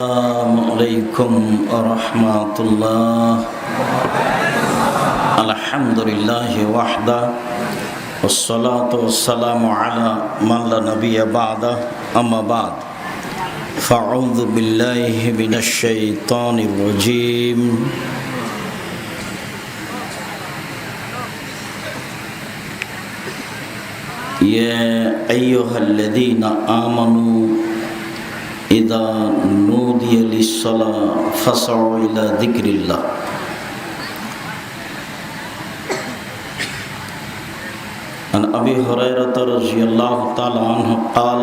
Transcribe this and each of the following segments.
السلام عليكم ورحمة الله. الحمد لله وحده والصلاة والسلام على من لا نبي بعده. أما بعد فأعوذ بالله من الشيطان الرجيم. يا أيها الذين آمنوا إذا نودي للصلاة فاسعوا إلى ذكر الله عن أبي هريرة رضي الله تعالى عنه قال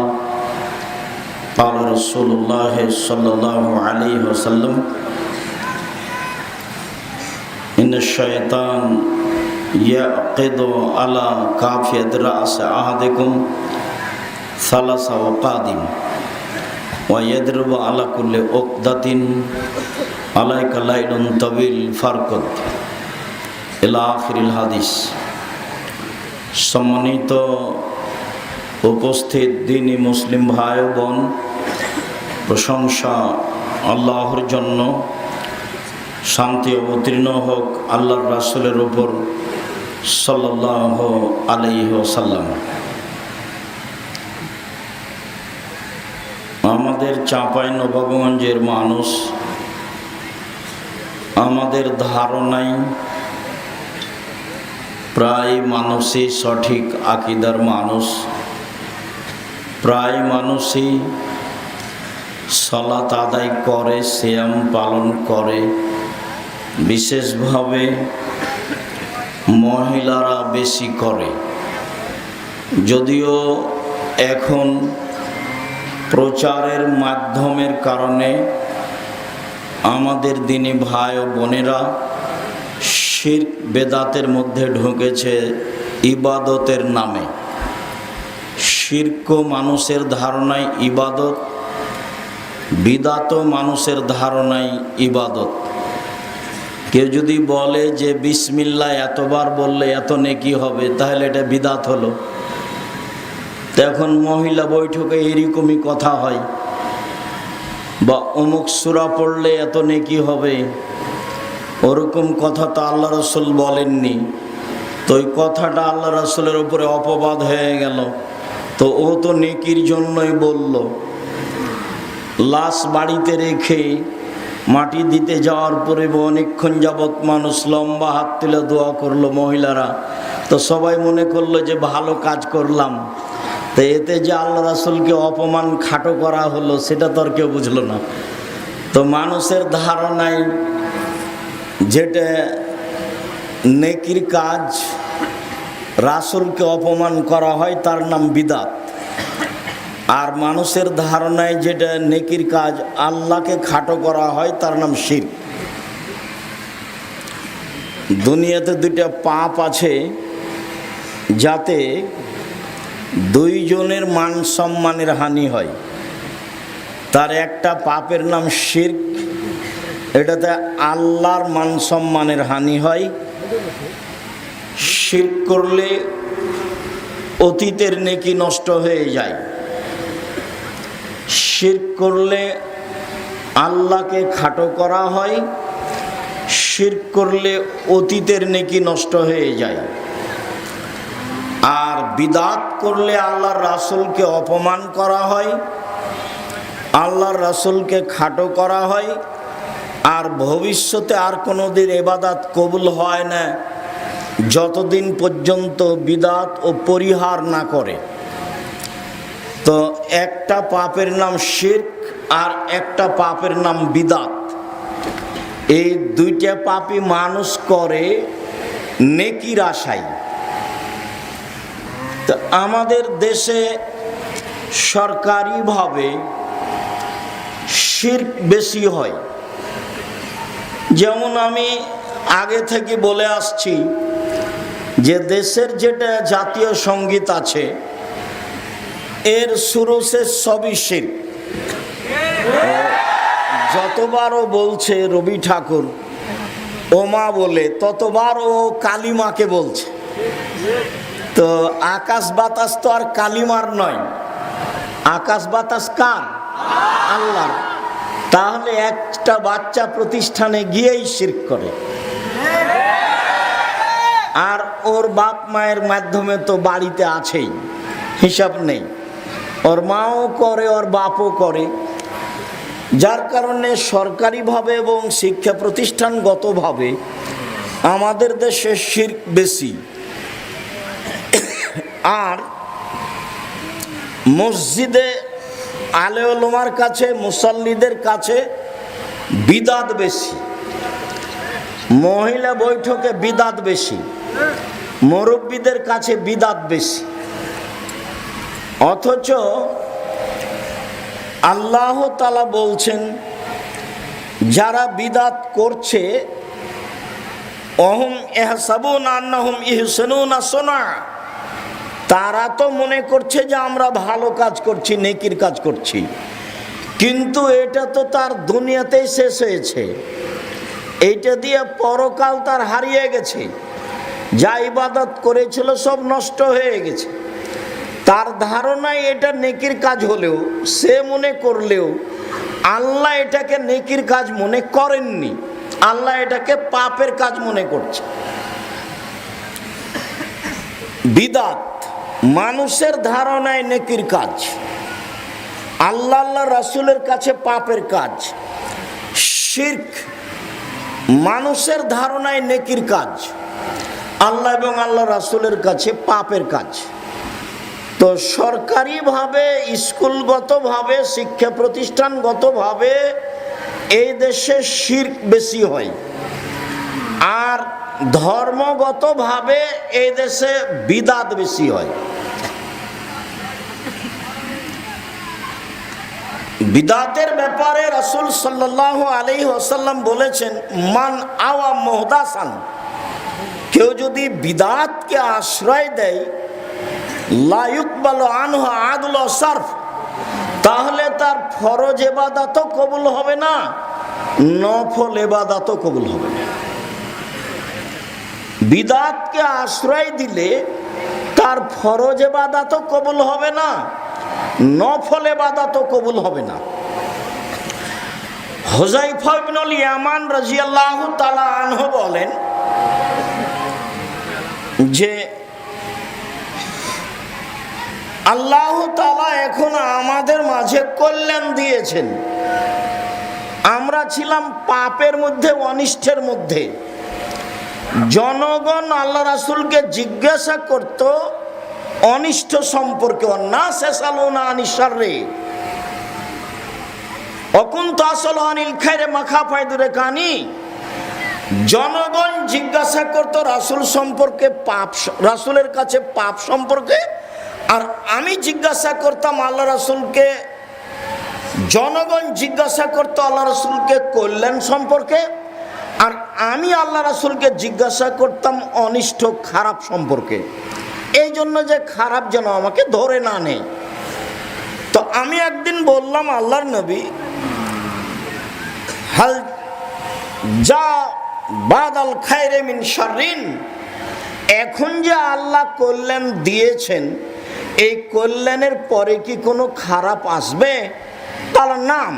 قال رسول الله صلى الله عليه وسلم إن الشيطان يعقد على كافية رأس أحدكم ثلاث وقادم ওয়াইয়াদরুব আলা করলে ওকদাতিন আলাইকা লাইলুন তবিল ফারকত এলা আখিরুল হাদিস। সম্মানিত উপস্থিত দিনী মুসলিম ভাই বোন প্রশংসা আল্লাহর জন্য। শান্তি অবতীর্ণ হোক আল্লাহর রাসুলের উপর সাল্লাহ আলাইহ সাল্লাম চাঁপাই নবাবগঞ্জের মানুষ। আমাদের ধারণাই প্রায় মানুষই সঠিক আকিদার মানুষ। প্রায় মানুষই সলাত আদায় করে শ্যাম পালন করে। বিশেষভাবে মহিলারা বেশি করে। যদিও এখন প্রচারের মাধ্যমের কারণে আমাদের দিনী ভাই ও বোনেরা শির বেদাতের মধ্যে ঢুকেছে ইবাদতের নামে। শির্ক মানুষের ধারণায় ইবাদত, বিদাত মানুষের ধারণায় ইবাদত। কেউ যদি বলে যে বিসমিল্লা এতবার বললে এত নেকি হবে, তাহলে এটা বিদাত হলো। এখন মহিলা বৈঠকে এরকমই কথা হয়। বা অমুক সুরা পড়লে এত নেকি হবে। ওরকম কথা তো আল্লাহ রসুল বলেননি। তো ওই কথাটা আল্লাহ রসুলের উপরে অপবাদ হয়ে গেল। তো ও তো নেকির জন্যই বলল। লাশ বাড়িতে রেখে মাটি দিতে যাওয়ার পরে অনেকক্ষণ যাবৎ মানুষ লম্বা হাত তুলে দোয়া করল মহিলারা। তো সবাই মনে করল যে ভালো কাজ করলাম। তো এতে যে আল্লাহ রাসুলকে অপমান খাটো করা হলো, সেটা তো আর কেউ বুঝলো না। তো মানুষের ধারণায় যেটা নেকির কাজ, রাসুলকে অপমান করা হয়, তার নাম বিদাত। আর মানুষের ধারণায় যেটা নেকির কাজ, আল্লাহকে খাটো করা হয়, তার নাম শির দুনিয়াতে দুইটা পাপ আছে, যাতে দুইজনের মান সম্মানের হানি হয়। তার একটা পাপের নাম শির্ক, এটাতে আল্লাহর মান সম্মানের হানি হয়। শির করলে অতীতের নেকি নষ্ট হয়ে যায়। শির করলে আল্লাহকে খাটো করা হয়। শির করলে অতীতের নেকি নষ্ট হয়ে যায়। বিদাত করলে আল্লাহর রাসুলকে অপমান করা হয়, আল্লাহর রাসুলকে খাটো করা হয়, আর ভবিষ্যতে আর কোনো দিন এবাদাত কবুল হয় না, যতদিন পর্যন্ত বিদাত ও পরিহার না করে। তো একটা পাপের নাম শির্ক আর একটা পাপের নাম বিদাত। এই দুইটা পাপই মানুষ করে নেকির আশায়। আমাদের দেশে সরকারিভাবে শির্ক বেশি হয়। যেমন আমি আগে থেকে বলে আসছি যে দেশের যেটা জাতীয় সংগীত আছে, এর সুরসে সবই শির। যতবারও বলছে রবি ঠাকুর, ওমা বলে ততবার ও কালিমাকে বলছে। তো আকাশ বাতাস তো আর কালিমার নয়। আকাশ বাতাস কার? আল্লাহ তাহলে একটা বাচ্চা প্রতিষ্ঠানে গিয়েই শির্ক করে। আর ওর বাপ মায়ের মাধ্যমে তো বাড়িতে আছেই, হিসাব নেই। ওর মাও করে, ওর বাপও করে। যার কারণে সরকারিভাবে এবং শিক্ষা প্রতিষ্ঠানগতভাবে আমাদের দেশে শির্ক বেশি। আর মসজিদে আলেওলমার কাছে, মুসল্লিদের কাছে বিদাত বেশি। মহিলা বৈঠকে বিদাত বেশি। মুরব্বীদের কাছে বিদাত বেশি। অথচ আল্লাহ তালা বলছেন, যারা বিদাত করছে, অহম এহসাবুন আন্নাহুম ইহসানুনা সোনা। তারা তো মনে করছে যে আমরা ভালো কাজ করছি, নেকির কাজ করছি। কিন্তু এটা তো তার দুনিয়াতেই শেষ হয়েছে। এইটা দিয়ে পরকাল তার হারিয়ে গেছে। যা ইবাদত করেছিল সব নষ্ট হয়ে গেছে। তার ধারণায় এটা নেকির কাজ হলেও, সে মনে করলেও আল্লাহ এটাকে নেকির কাজ মনে করেননি। আল্লাহ এটাকে পাপের কাজ মনে করছে। বিদাত। মানুষের ধারণায় নেকির কাজ। আল্লাহ আল্লাহ রাসুলের কাছে পাপের কাজ। শির্ক মানুষের ধারণায় নেকির কাজ। আল্লাহ এবং আল্লাহ রাসুলের কাছে পাপের কাজ। তো সরকারিভাবে, স্কুলগতভাবে, শিক্ষা প্রতিষ্ঠানগতভাবে এই দেশে শির্ক বেশি হয়। আর ধর্মগতভাবে এই দেশে বিদাত বেশি হয়। বিদাতের ব্যাপারে রাসুল সাল্লাহ আলি ওসাল্লাম বলেছেন, মান আওয়া মোহদাসান। কেউ যদি বিদাতকে আশ্রয় দেয় লায়ুক বলো আনহ আদুল সার্ফ, তাহলে তার ফরজ এবাদাতও কবুল হবে না, নফল এবাদাতও কবুল হবে বিদাতকে আশ্রয় দিলে তার ফরজ এবাদাতও কবুল হবে না, নফল এবাদাতও কবুল হবে না। হোজাইফা ইবনুল ইয়ামান রাজিয়াল্লাহু তাআলা আনহু বলেন যে, আল্লাহ তালা এখন আমাদের মাঝে কল্যাণ দিয়েছেন। আমরা ছিলাম পাপের মধ্যে, অনিষ্টের মধ্যে। জনগণ আল্লাহ রাসুলকে জিজ্ঞাসা করত, অনিষ্ট সম্পর্কে না শেষালো না আনিসার রে অকুন্ত আসল অনিল খাইরে মাখা ফায়দুরে কানি? জনগণ জিজ্ঞাসা করত, রাসুল সম্পর্কে পাপ রাসুলের কাছে পাপ সম্পর্কে? আর আমি জিজ্ঞাসা করতাম, আল্লাহ রাসুলকে জনগণ জিজ্ঞাসা করতো, আল্লাহ রাসুলকে কল্যাণ সম্পর্কে? আর আমি আল্লাহ রাসুলকে জিজ্ঞাসা করতাম অনিষ্ট খারাপ সম্পর্কে। এই জন্য যে খারাপ যেন আমাকে ধরে না নেই তো আমি একদিন বললাম, আল্লাহর নবী, হাল যা বাদাল খায়রে মিন শারিন এখন যে আল্লাহ কল্যাণ দিয়েছেন, এই কল্যাণের পরে কি কোনো খারাপ আসবে? তার নাম।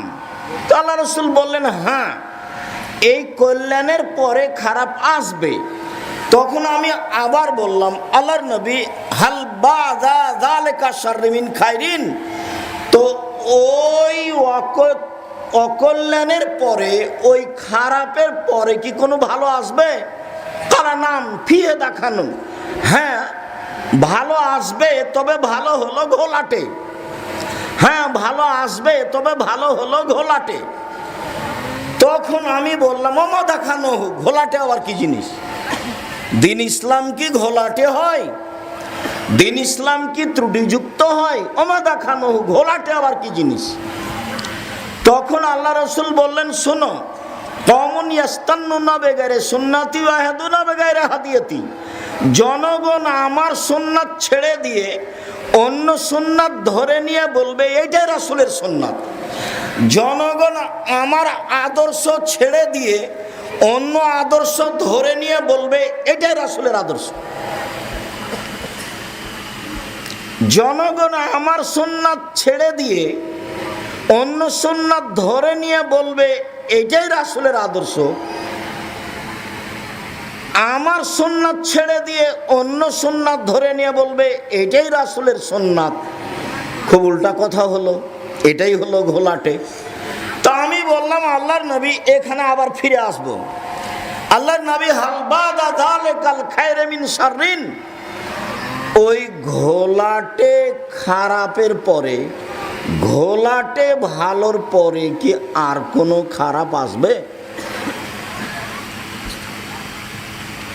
তো আল্লাহ রসুল বললেন হ্যাঁ। এই কল্যাণের পরে খারাপ আসবে। তখন আমি আবার বললাম, আল্লাহর নবী, হাল বালেকা শারিমিন খাইরিন। তো ওই অকল্যাণের পরে, ওই খারাপের পরে কি কোনো ভালো আসবে? তারা নাম ফিয়ে দেখানো। হ্যাঁ ভালো আসবে, তবে ভালো হলো ঘোলাটে। হ্যাঁ ভালো আসবে, তবে ভালো হলো ঘোলাটে। তখন আমি বললাম, ওমা দেখানো হোক, ঘোলাটে আবার কি জিনিস? দিন ইসলাম কি ঘোলাটে হয়? দিন ইসলাম কি ত্রুটিযুক্ত হয়? ওমা দেখানো হোক, ঘোলাটে আবার কি জিনিস? তখন আল্লাহ রসুল বললেন, শোনো, কমন ইয়াস্তান্ন না বেগারে সুন্নাতি ওয়াহেদু না বেগারে হাদিয়াতি। জনগণ আমার সুন্নাত ছেড়ে দিয়ে অন্য সুন্নাত ধরে নিয়ে বলবে, এইটাই রাসুলের সুন্নাত। জনগণ আমার আদর্শ ছেড়ে দিয়ে অন্য আদর্শ ধরে নিয়ে বলবে, এটাই রাসুলের আদর্শ। জনগণ আমার সুন্নাত ছেড়ে দিয়ে অন্য সুন্নাত ধরে নিয়ে বলবে, এটাই রাসুলের আদর্শ। আমার সুন্নাত ছেড়ে দিয়ে অন্য সুন্নাত ধরে নিয়ে বলবে, এটাই রাসুলের সুন্নাত। খুব উল্টা কথা হলো। এটাই হলো ঘোলাটে। তা আমি বললাম, আল্লাহর নবী এখানে আবার ফিরে আসব। আল্লাহর নবী হালবাদা ওই ঘোলাটে খারাপের পরে, ঘোলাটে ভালোর পরে কি আর কোনো খারাপ আসবে?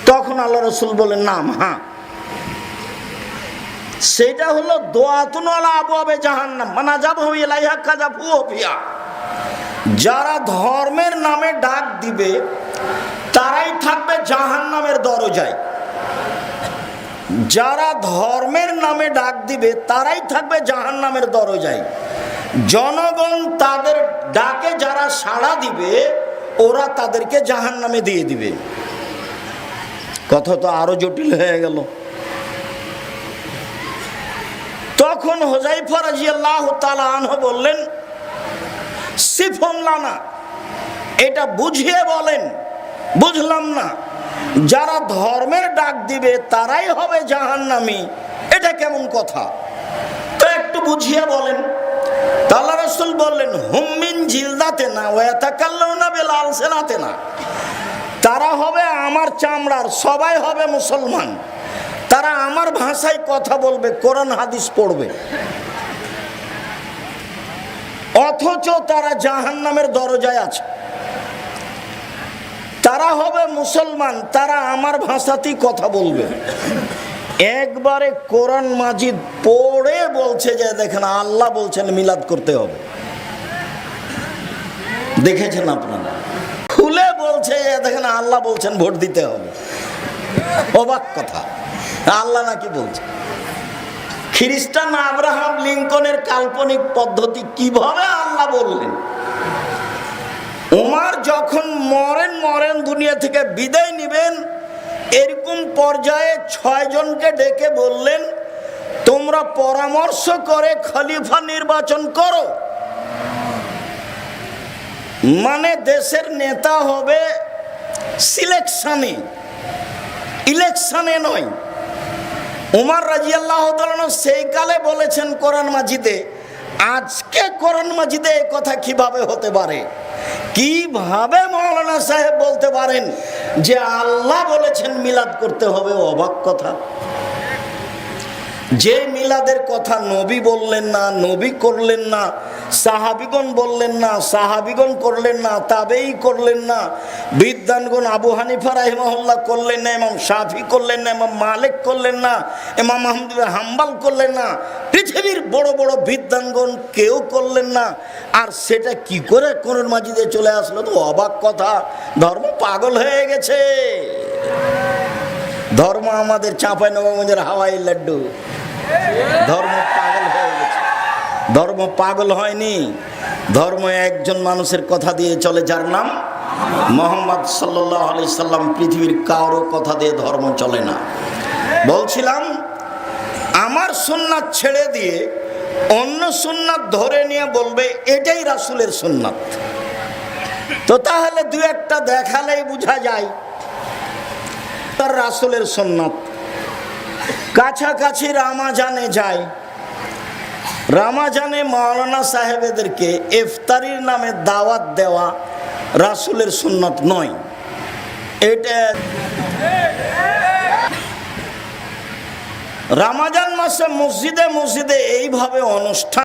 তখন আল্লাহ রসুল বলেন নাম হ্যাঁ। সেটা হলো যারা ধর্মের নামে ডাক দিবে, তারাই থাকবে জাহান্নামের দরজায়। যারা ধর্মের নামে ডাক দিবে, তারাই থাকবে জাহান্নামের দরজায়। জনগণ তাদের ডাকে যারা সাড়া দিবে, ওরা তাদেরকে জাহান্নামে দিয়ে দিবে। কথা তো আরও জটিল হয়ে গেল। তখন হোজাইফা রাজিয়াল্লাহ তাআলা আনহু বললেন সিফম লানা, এটা বুঝিয়ে বলেন, বুঝলাম না। যারা ধর্মের ডাক দিবে, তারাই হবে জাহান্নামী। এটা কেমন কথা? তো একটু বুঝিয়ে বলেন। তাল্লা রসুল বললেন হুম্মিন জিলদাতে না ওয়াতা কাল্লাও না বেলাল সেনাতে না। তারা হবে আমার চামড়ার, সবাই হবে মুসলমান। তারা আমার ভাষায় কথা বলবে, কোরআন হাদিস পড়বে। অথচ তারা জাহান নামের দরজায় আছে। তারা হবে মুসলমান, তারা আমার ভাষাতেই কথা বলবে। একবারে কোরআন মাজিদ পড়ে বলছে যে, দেখেন, আল্লাহ বলছেন মিলাদ করতে হবে। দেখেছেন আপনারা? খুলে বলছে যে, দেখেন, আল্লাহ বলছেন ভোট দিতে হবে। অবাক কথা। আল্লাহ নাকি বলছে? খ্রিস্টান আব্রাহাম লিঙ্কনের কাল্পনিক পদ্ধতি কীভাবে আল্লাহ বললেন? উমার যখন মরেন মরেন দুনিয়া থেকে বিদায় নেবেন, এরকম পর্যায়ে ছয় জনকে ডেকে বললেন, তোমরা পরামর্শ করে খলিফা নির্বাচন করো। মানে দেশের নেতা হবে সিলেকশনে। ইলেকশনে নয় উমার রাজিয়াল্লাহ সেই কালে বলেছেন কোরআন মাজিদে, আজকে কোরআন মাজিদে এ কথা কীভাবে হতে পারে? কীভাবে মৌলানা সাহেব বলতে পারেন যে আল্লাহ বলেছেন মিলাদ করতে হবে? অবাক কথা। যে মিলাদের কথা নবী বললেন না, নবী করলেন না, সাহাবিগণ বললেন না, সাহাবিগণ করলেন না, তাবেই করলেন না বিদ্যানগণ আবু হানিফা রাহিমাহুল্লাহ করলেন না এমাম শাফি করলেন না এমাম মালিক করলেন না এমাম মাহমুদ হাম্বাল করলেন না, পৃথিবীর বড় বড় বিদ্যানগণ কেউ করলেন না, আর সেটা কি করে কোরআন মাজিদে চলে আসলো তো অবাক কথা, ধর্ম পাগল হয়ে গেছে। ধর্ম আমাদের চাঁপাই নবাবগঞ্জের হাওয়াই লাড্ডু। ধর্ম পাগল হয়ে গেছে। ধর্ম পাগল হয়নি। ধর্ম একজন মানুষের কথা দিয়ে চলে, যার নাম মোহাম্মদ সাল্লাহ আলি সাল্লাম। পৃথিবীর কারও কথা দিয়ে ধর্ম চলে না। বলছিলাম, আমার সুন্নাত ছেড়ে দিয়ে অন্য সুন্নাত ধরে নিয়ে বলবে, এটাই রাসুলের সুন্নাত। তো তাহলে দু একটা দেখালেই বোঝা যায়, তার রাসুলের সন্ন্যত কাছাকাছি রামাজানে যায় রামাজানে মাওলানা সাহেবেদেরকে ইফতারির নামে দাওয়াত দেওয়া রাসুলের সুন্নত নয়। এটা রামাজান মাসে মসজিদে মসজিদে এইভাবে অনুষ্ঠান